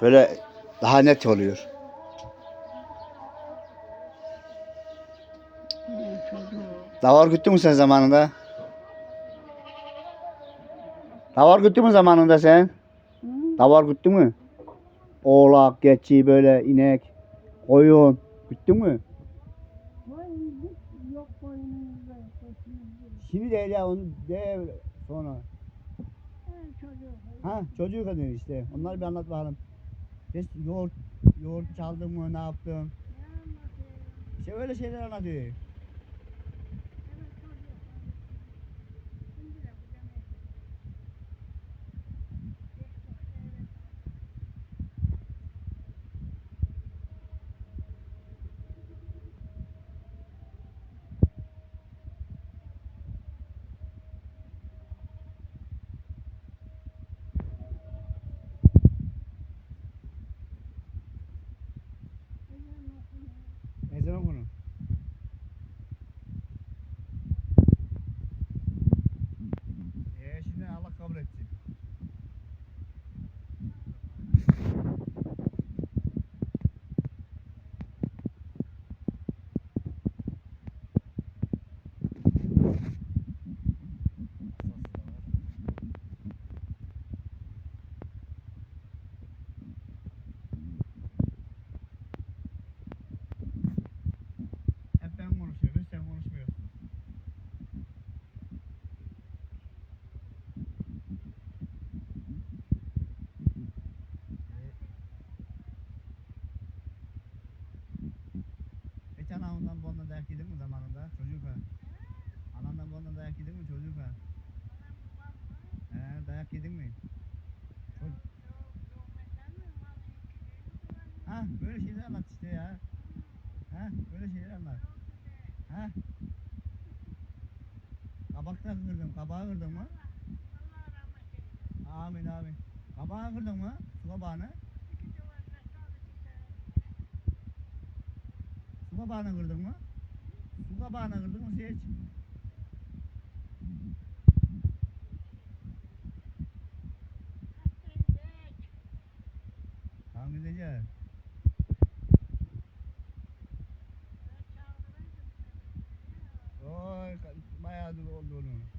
Böyle daha net oluyor. Davar güttün mü sen zamanında? Davar güttün mü zamanında sen? Hı? Davar güttün mü? Oğlak, geçi böyle inek, koyun güttün mü? Şimdi değil ya onu de sonra. Ha çocuğu kadın işte. Onları bir anlat bakalım. Hiç yoğurt, yoğurt çaldın mı ne yaptın? Ne anlatayım? İşte öyle şeyler anlatıyor. Ezan okunu. Ee, Hiç anamdan bundan dayak yedin mi zamanında? Çocuk ha. Anandan bundan dayak yedin mi çocuk ha? He, dayak yedin mi? Ha, böyle şeyler anlat işte ya. Ha, böyle şeyler anlat. Ha? Kabakta kırdım, kabağı kırdın mı? Amin amin. Kabağı kırdın mı? Su kabağını. Su kabağını kırdın mı? Su kabağını kırdın mı hiç? Tamam gideceğiz. Oy, bayağı oldu onun.